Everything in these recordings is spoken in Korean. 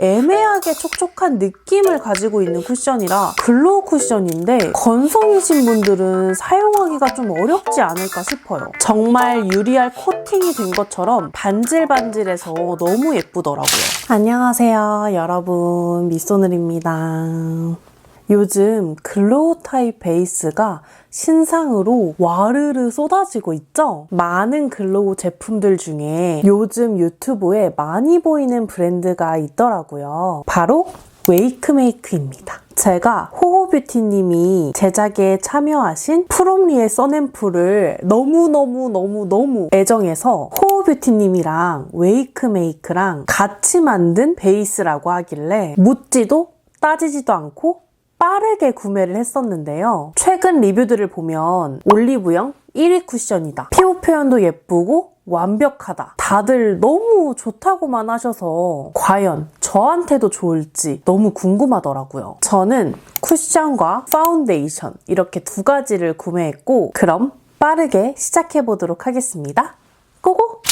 애매하게 촉촉한 느낌을 가지고 있는 쿠션이라 글로우 쿠션인데 건성이신 분들은 사용하기가 좀 어렵지 않을까 싶어요. 정말 유리알 코팅이 된 것처럼 반질반질해서 너무 예쁘더라고요. 안녕하세요, 여러분. 미소늘입니다. 요즘 글로우 타입 베이스가 신상으로 와르르 쏟아지고 있죠? 많은 글로우 제품들 중에 요즘 유튜브에 많이 보이는 브랜드가 있더라고요. 바로 웨이크메이크입니다. 제가 호호뷰티님이 제작에 참여하신 프롬리의 써앰플을 너무너무너무너무 애정해서 호호뷰티님이랑 웨이크메이크랑 같이 만든 베이스라고 하길래 묻지도 따지지도 않고 빠르게 구매를 했었는데요. 최근 리뷰들을 보면 올리브영 1위 쿠션이다. 피부 표현도 예쁘고 완벽하다. 다들 너무 좋다고만 하셔서 과연 저한테도 좋을지 너무 궁금하더라고요. 저는 쿠션과 파운데이션 이렇게 두 가지를 구매했고 그럼 빠르게 시작해 보도록 하겠습니다. 고고!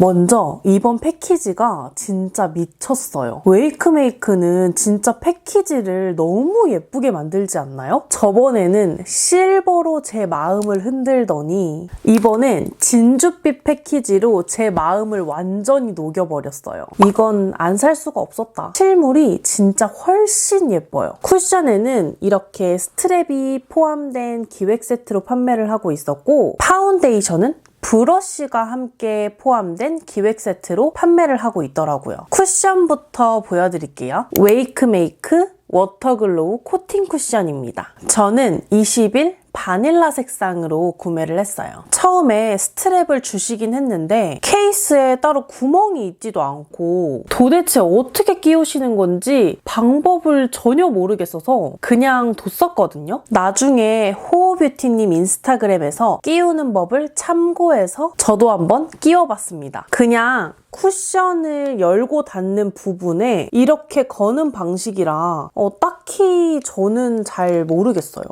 먼저 이번 패키지가 진짜 미쳤어요. 웨이크메이크는 진짜 패키지를 너무 예쁘게 만들지 않나요? 저번에는 실버로 제 마음을 흔들더니 이번엔 진주빛 패키지로 제 마음을 완전히 녹여버렸어요. 이건 안 살 수가 없었다. 실물이 진짜 훨씬 예뻐요. 쿠션에는 이렇게 스트랩이 포함된 기획 세트로 판매를 하고 있었고 파운데이션은 브러쉬가 함께 포함된 기획 세트로 판매를 하고 있더라고요. 쿠션부터 보여드릴게요. 웨이크메이크 워터글로우 코팅 쿠션입니다. 저는 20일 바닐라 색상으로 구매를 했어요. 처음에 스트랩을 주시긴 했는데 케이스에 따로 구멍이 있지도 않고 도대체 어떻게 끼우시는 건지 방법을 전혀 모르겠어서 그냥 뒀었거든요. 나중에 호호뷰티님 인스타그램에서 끼우는 법을 참고해서 저도 한번 끼워봤습니다. 그냥 쿠션을 열고 닫는 부분에 이렇게 거는 방식이라 어, 딱히 저는 잘 모르겠어요.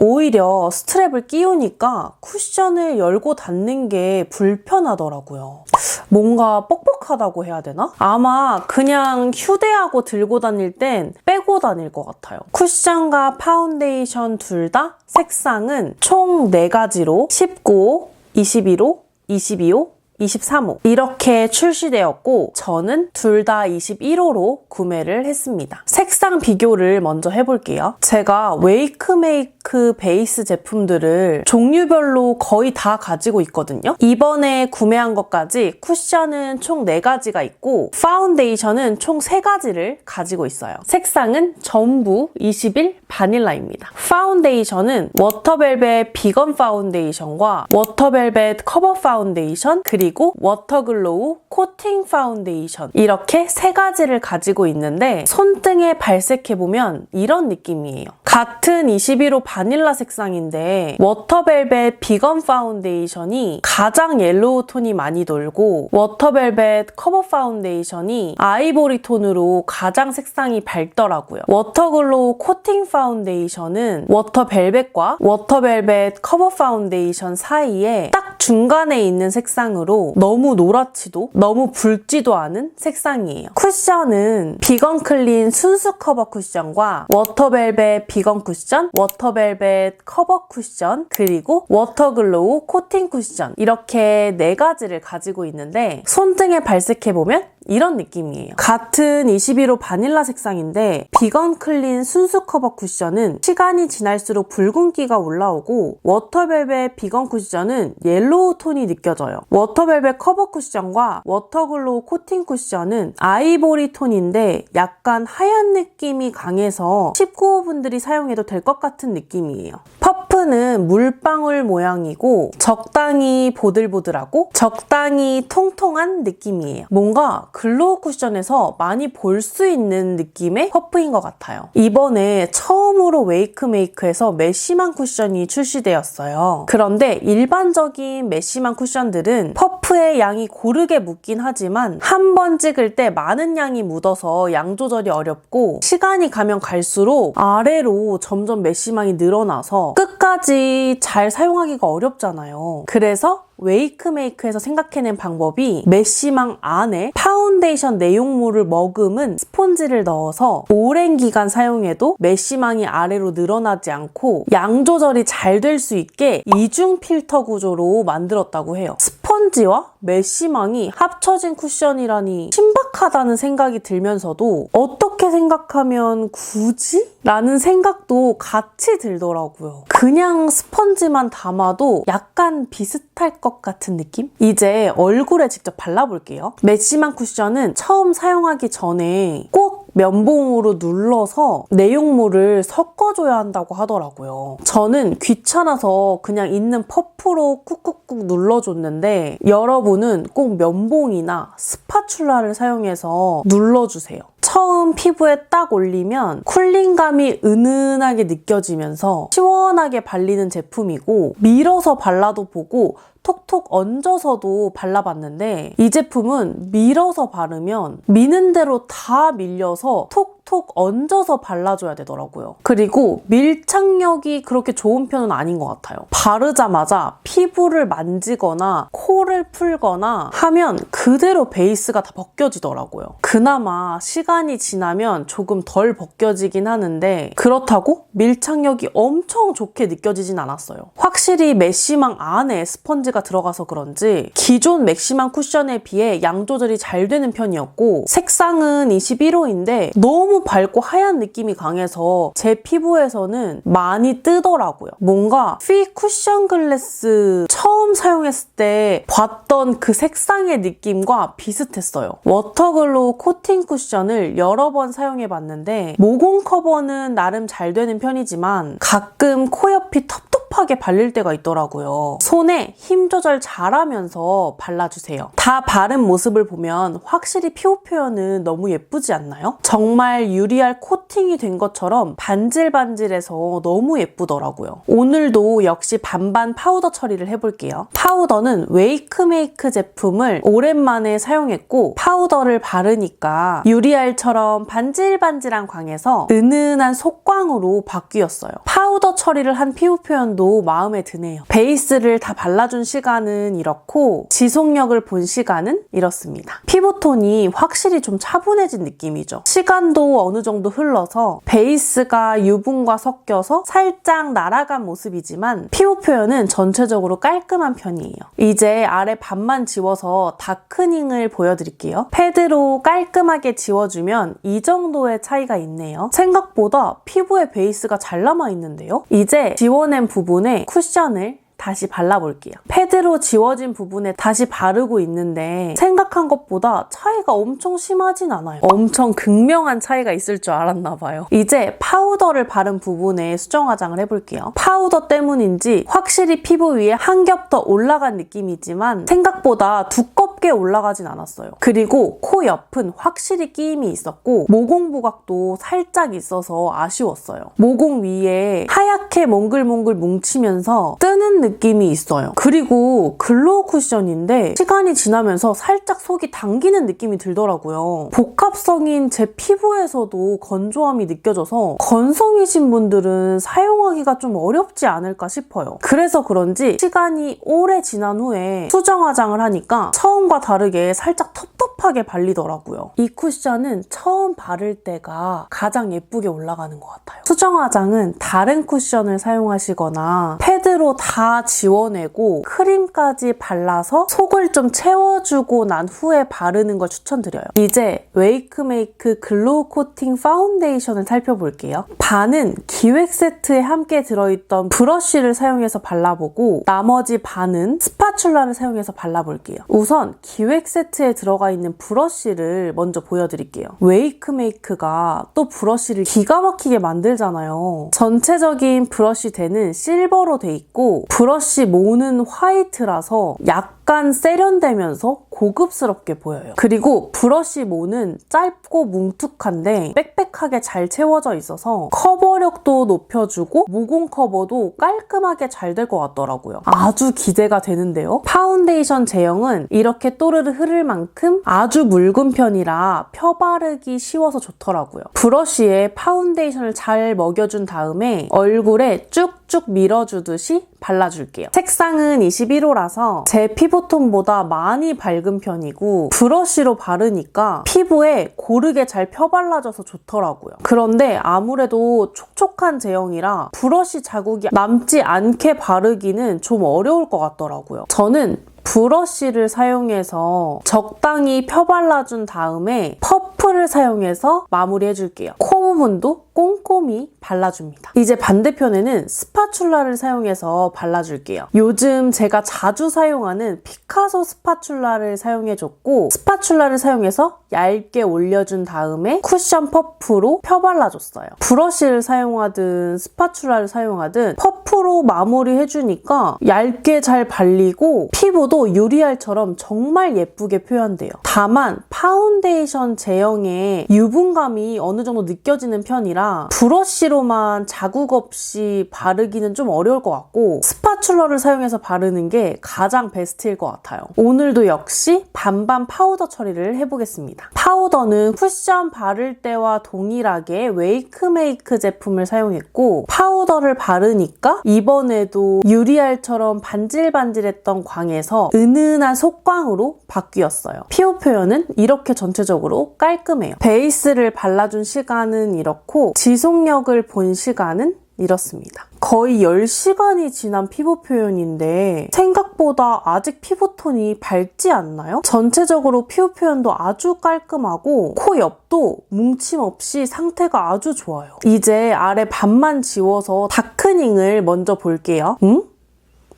오히려 스트랩을 끼우니까 쿠션을 열고 닫는 게 불편하더라고요. 뭔가 뻑뻑하다고 해야 되나? 아마 그냥 휴대하고 들고 다닐 땐 빼고 다닐 것 같아요. 쿠션과 파운데이션 둘 다 색상은 총 4가지로 19호, 21호, 22호, 23호 이렇게 출시되었고 저는 둘 다 21호로 구매를 했습니다. 색상 비교를 먼저 해볼게요. 제가 웨이크메이크 베이스 제품들을 종류별로 거의 다 가지고 있거든요. 이번에 구매한 것까지 쿠션은 총 4가지가 있고 파운데이션은 총 3가지를 가지고 있어요. 색상은 전부 21 바닐라입니다. 파운데이션은 워터벨벳 비건 파운데이션과 워터벨벳 커버 파운데이션 그리고 워터글로우 코팅 파운데이션 이렇게 세 가지를 가지고 있는데 손등에 발색해보면 이런 느낌이에요. 같은 21호 바닐라 색상인데 워터벨벳 비건 파운데이션이 가장 옐로우 톤이 많이 돌고 워터벨벳 커버 파운데이션이 아이보리 톤으로 가장 색상이 밝더라고요. 워터글로우 코팅 파운데이션은 워터벨벳과 워터벨벳 커버 파운데이션 사이에 딱 중간에 있는 색상으로 너무 노랗지도 너무 붉지도 않은 색상이에요. 쿠션은 비건 클린 순수 커버 쿠션과 워터벨벳 비건 쿠션, 워터벨벳 커버 쿠션, 그리고 워터글로우 코팅 쿠션 이렇게 네 가지를 가지고 있는데 손등에 발색해보면 이런 느낌이에요. 같은 21호 바닐라 색상인데 비건 클린 순수 커버 쿠션은 시간이 지날수록 붉은기가 올라오고 워터벨벳 비건 쿠션은 옐로우 톤이 느껴져요. 워터벨벳 커버 쿠션과 워터글로우 코팅 쿠션은 아이보리 톤인데 약간 하얀 느낌이 강해서 19호분들이 사용해도 될 것 같은 느낌이에요. 퍼프 는 물방울 모양이고 적당히 보들보들하고 적당히 통통한 느낌이에요. 뭔가 글로우 쿠션에서 많이 볼 수 있는 느낌의 퍼프인 것 같아요. 이번에 처음으로 웨이크메이크에서 메쉬만 쿠션이 출시되었어요. 그런데 일반적인 메쉬만 쿠션들은 퍼프의 양이 고르게 묻긴 하지만 한 번 찍을 때 많은 양이 묻어서 양 조절이 어렵고 시간이 가면 갈수록 아래로 점점 메쉬망이 늘어나서 끝까지 끝까지 잘 사용하기가 어렵잖아요. 그래서 웨이크메이크에서 생각해낸 방법이 메쉬망 안에 파운데이션 내용물을 머금은 스폰지를 넣어서 오랜 기간 사용해도 메쉬망이 아래로 늘어나지 않고 양 조절이 잘 될 수 있게 이중 필터 구조로 만들었다고 해요. 스펀지와 메쉬망이 합쳐진 쿠션이라니 신박하다는 생각이 들면서도 어떻게 생각하면 굳이? 라는 생각도 같이 들더라고요. 그냥 스펀지만 담아도 약간 비슷할 것 같은 느낌? 이제 얼굴에 직접 발라볼게요. 메쉬망 쿠션은 처음 사용하기 전에 꼭 면봉으로 눌러서 내용물을 섞어줘야 한다고 하더라고요. 저는 귀찮아서 그냥 있는 퍼프로 꾹꾹꾹 눌러줬는데 여러분은 꼭 면봉이나 스파츌라를 사용해서 눌러주세요. 처음 피부에 딱 올리면 쿨링감이 은은하게 느껴지면서 시원하게 발리는 제품이고 밀어서 발라도 보고 톡톡 얹어서도 발라봤는데 이 제품은 밀어서 바르면 미는 대로 다 밀려서 톡톡 얹어서 발라줘야 되더라고요. 그리고 밀착력이 그렇게 좋은 편은 아닌 것 같아요. 바르자마자 피부를 만지거나 코를 풀거나 하면 그대로 베이스가 다 벗겨지더라고요. 그나마 시간 이 지나면 조금 덜 벗겨지긴 하는데 그렇다고 밀착력이 엄청 좋게 느껴지진 않았어요. 확실히 메쉬망 안에 스펀지가 들어가서 그런지 기존 맥시망 쿠션에 비해 양 조절이 잘 되는 편이었고 색상은 21호인데 너무 밝고 하얀 느낌이 강해서 제 피부에서는 많이 뜨더라고요. 뭔가 피 쿠션 글래스 처음 사용했을 때 봤던 그 색상의 느낌과 비슷했어요. 워터글로우 코팅 쿠션을 여러 번 사용해 봤는데 모공 커버는 나름 잘 되는 편이지만 가끔 코 옆이 텁텁 하게 발릴 때가 있더라고요. 손에 힘 조절 잘하면서 발라주세요. 다 바른 모습을 보면 확실히 피부 표현은 너무 예쁘지 않나요? 정말 유리알 코팅이 된 것처럼 반질반질해서 너무 예쁘더라고요. 오늘도 역시 반반 파우더 처리를 해볼게요. 파우더는 웨이크메이크 제품을 오랜만에 사용했고 파우더를 바르니까 유리알처럼 반질반질한 광에서 은은한 속광으로 바뀌었어요. 파우더 처리를 한 피부 표현 도 마음에 드네요. 베이스를 다 발라준 시간은 이렇고 지속력을 본 시간은 이렇습니다. 피부톤이 확실히 좀 차분해진 느낌이죠. 시간도 어느 정도 흘러서 베이스가 유분과 섞여서 살짝 날아간 모습이지만 피부 표현은 전체적으로 깔끔한 편이에요. 이제 아래 반만 지워서 다크닝을 보여드릴게요. 패드로 깔끔하게 지워주면 이 정도의 차이가 있네요. 생각보다 피부에 베이스가 잘 남아있는데요. 이제 지워낸 부분 에 쿠션을 다시 발라볼게요. 패드로 지워진 부분에 다시 바르고 있는데 생각한 것보다 차이가 엄청 심하진 않아요. 엄청 극명한 차이가 있을 줄 알았나 봐요. 이제 파우더를 바른 부분에 수정 화장을 해볼게요. 파우더 때문인지 확실히 피부 위에 한 겹 더 올라간 느낌이지만 생각보다 두껍게 올라가진 않았어요. 그리고 코 옆은 확실히 끼임이 있었고 모공 부각도 살짝 있어서 아쉬웠어요. 모공 위에 하얗게 몽글몽글 뭉치면서 뜨는 느낌 이 있어요. 그리고 글로우 쿠션인데 시간이 지나면서 살짝 속이 당기는 느낌이 들더라고요. 복합성인 제 피부에서도 건조함이 느껴져서 건성이신 분들은 사용하기가 좀 어렵지 않을까 싶어요. 그래서 그런지 시간이 오래 지난 후에 수정 화장을 하니까 처음과 다르게 살짝 텁텁하게 발리더라고요. 이 쿠션은 처음 바를 때가 가장 예쁘게 올라가는 것 같아요. 수정 화장은 다른 쿠션을 사용하시거나 패드로 다 지워내고 크림까지 발라서 속을 좀 채워주고 난 후에 바르는 걸 추천드려요. 이제 웨이크메이크 글로우 코팅 파운데이션을 살펴볼게요. 반은 기획 세트에 함께 들어있던 브러쉬를 사용해서 발라보고 나머지 반은 스파츌라를 사용해서 발라볼게요. 우선 기획 세트에 들어가 있는 브러쉬를 먼저 보여드릴게요. 웨이크메이크가 또 브러쉬를 기가 막히게 만들잖아요. 전체적인 브러쉬 대는 실버로 돼 있고 브러 쉬 모는 화이트라서 약 약간 세련되면서 고급스럽게 보여요. 그리고 브러쉬 모는 짧고 뭉툭한데 빽빽하게 잘 채워져 있어서 커버력도 높여주고 모공 커버도 깔끔하게 잘 될 것 같더라고요. 아주 기대가 되는데요. 파운데이션 제형은 이렇게 또르르 흐를 만큼 아주 묽은 편이라 펴바르기 쉬워서 좋더라고요. 브러쉬에 파운데이션을 잘 먹여준 다음에 얼굴에 쭉쭉 밀어주듯이 발라줄게요. 색상은 21호라서 제 피부톤보다 많이 밝은 편이고 브러쉬로 바르니까 피부에 고르게 잘 펴발라져서 좋더라고요. 그런데 아무래도 촉촉한 제형이라 브러쉬 자국이 남지 않게 바르기는 좀 어려울 것 같더라고요. 저는 브러쉬를 사용해서 적당히 펴발라준 다음에 퍼프를 사용해서 마무리해줄게요. 코 부분도 꼼꼼히 발라줍니다. 이제 반대편에는 스파츌라를 사용해서 발라줄게요. 요즘 제가 자주 사용하는 피카소 스파츌라를 사용해줬고 스파츌라를 사용해서 얇게 올려준 다음에 쿠션 퍼프로 펴발라줬어요. 브러쉬를 사용하든 스파츌라를 사용하든 퍼프로 마무리해주니까 얇게 잘 발리고 피부도 유리알처럼 정말 예쁘게 표현돼요. 다만 파운데이션 제형에 유분감이 어느 정도 느껴지는 편이라 브러쉬로만 자국 없이 바르기는 좀 어려울 것 같고 스파츌러를 사용해서 바르는 게 가장 베스트일 것 같아요. 오늘도 역시 반반 파우더 처리를 해보겠습니다. 파우더는 쿠션 바를 때와 동일하게 웨이크메이크 제품을 사용했고 파우더를 바르니까 이번에도 유리알처럼 반질반질했던 광에서 은은한 속광으로 바뀌었어요. 피부 표현은 이렇게 전체적으로 깔끔해요. 베이스를 발라준 시간은 이렇고 지속력을 본 시간은 이렇습니다. 거의 10시간이 지난 피부 표현인데 생각보다 아직 피부톤이 밝지 않나요? 전체적으로 피부 표현도 아주 깔끔하고 코 옆도 뭉침 없이 상태가 아주 좋아요. 이제 아래 반만 지워서 다크닝을 먼저 볼게요. 응?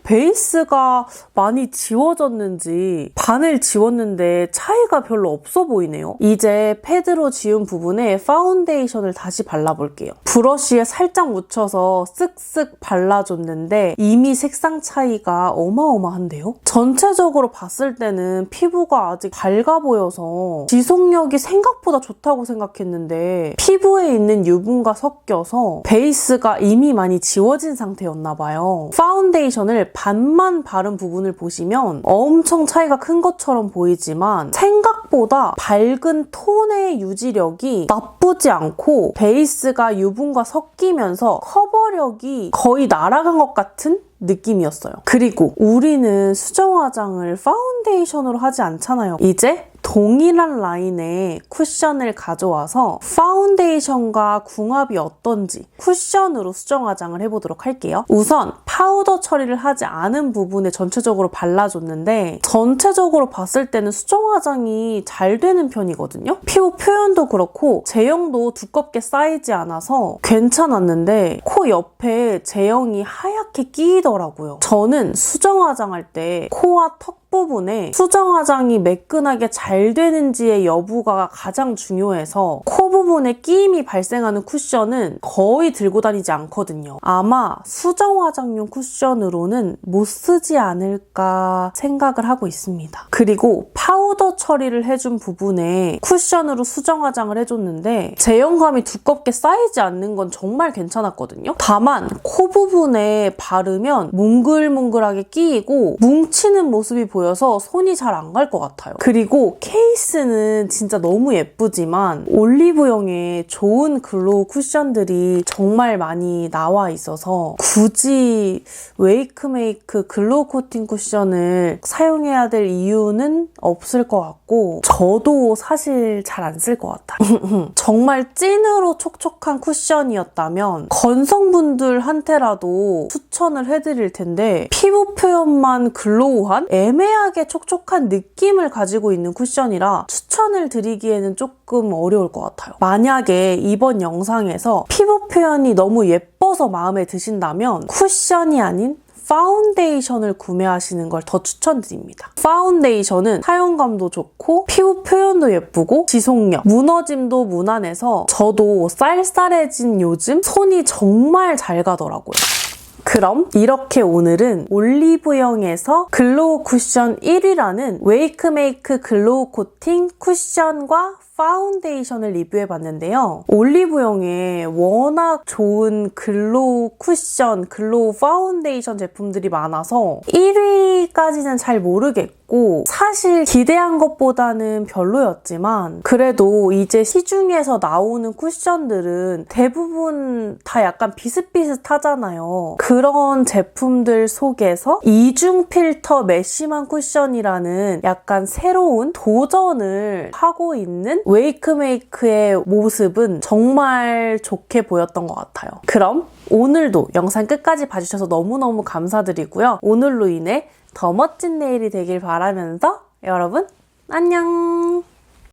베이스가 많이 지워졌는지 반을 지웠는데 차이가 별로 없어 보이네요. 이제 패드로 지운 부분에 파운데이션을 다시 발라볼게요. 브러쉬에 살짝 묻혀서 쓱쓱 발라줬는데 이미 색상 차이가 어마어마한데요? 전체적으로 봤을 때는 피부가 아직 밝아 보여서 지속력이 생각보다 좋다고 생각했는데 피부에 있는 유분과 섞여서 베이스가 이미 많이 지워진 상태였나 봐요. 파운데이션을 반만 바른 부분을 보시면 엄청 차이가 큰 것처럼 보이지만 생각보다 밝은 톤의 유지력이 나쁘지 않고 베이스가 유분과 섞이면서 커버력이 거의 날아간 것 같은 느낌이었어요. 그리고 우리는 수정 화장을 파운데이션으로 하지 않잖아요. 이제 동일한 라인의 쿠션을 가져와서 파운데이션과 궁합이 어떤지 쿠션으로 수정 화장을 해보도록 할게요. 우선 파우더 처리를 하지 않은 부분에 전체적으로 발라줬는데 전체적으로 봤을 때는 수정 화장이 잘 되는 편이거든요. 피부 표현도 그렇고 제형도 두껍게 쌓이지 않아서 괜찮았는데 코 옆에 제형이 하얗게 끼이더라고요. 저는 수정 화장할 때 코와 턱 부분에 수정 화장이 매끈하게 잘 되는지의 여부가 가장 중요해서 코 부분에 끼임이 발생하는 쿠션은 거의 들고 다니지 않거든요. 아마 수정 화장용 쿠션으로는 못 쓰지 않을까 생각을 하고 있습니다. 그리고 파우더 처리를 해준 부분에 쿠션으로 수정 화장을 해줬는데 제형감이 두껍게 쌓이지 않는 건 정말 괜찮았거든요. 다만 코 부분에 바르면 뭉글뭉글하게 끼이고 뭉치는 모습이 보여 보여서 손이 잘 안 갈 것 같아요. 그리고 케이스는 진짜 너무 예쁘지만 올리브영에 좋은 글로우 쿠션들이 정말 많이 나와 있어서 굳이 웨이크메이크 글로우 코팅 쿠션을 사용해야 될 이유는 없을 것 같고 저도 사실 잘 안 쓸 것 같아요. 정말 찐으로 촉촉한 쿠션이었다면 건성분들한테라도 추천을 해드릴 텐데 피부 표현만 글로우한 애매하게 촉촉한 느낌을 가지고 있는 쿠션이라 추천을 드리기에는 조금 어려울 것 같아요. 만약에 이번 영상에서 피부 표현이 너무 예뻐서 마음에 드신다면 쿠션이 아닌 파운데이션을 구매하시는 걸 더 추천드립니다. 파운데이션은 사용감도 좋고 피부 표현도 예쁘고 지속력, 무너짐도 무난해서 저도 쌀쌀해진 요즘 손이 정말 잘 가더라고요. 그럼 이렇게 오늘은 올리브영에서 글로우 쿠션 1위라는 웨이크메이크 글로우 코팅 쿠션과 파운데이션을 리뷰해 봤는데요. 올리브영에 워낙 좋은 글로우 쿠션, 글로우 파운데이션 제품들이 많아서 1위까지는 잘 모르겠고 사실 기대한 것보다는 별로였지만 그래도 이제 시중에서 나오는 쿠션들은 대부분 다 약간 비슷비슷하잖아요. 그런 제품들 속에서 이중 필터 메쉬만 쿠션이라는 약간 새로운 도전을 하고 있는 웨이크메이크의 모습은 정말 좋게 보였던 것 같아요. 그럼 오늘도 영상 끝까지 봐주셔서 너무너무 감사드리고요. 오늘로 인해 더 멋진 내일이 되길 바라면서 여러분 안녕!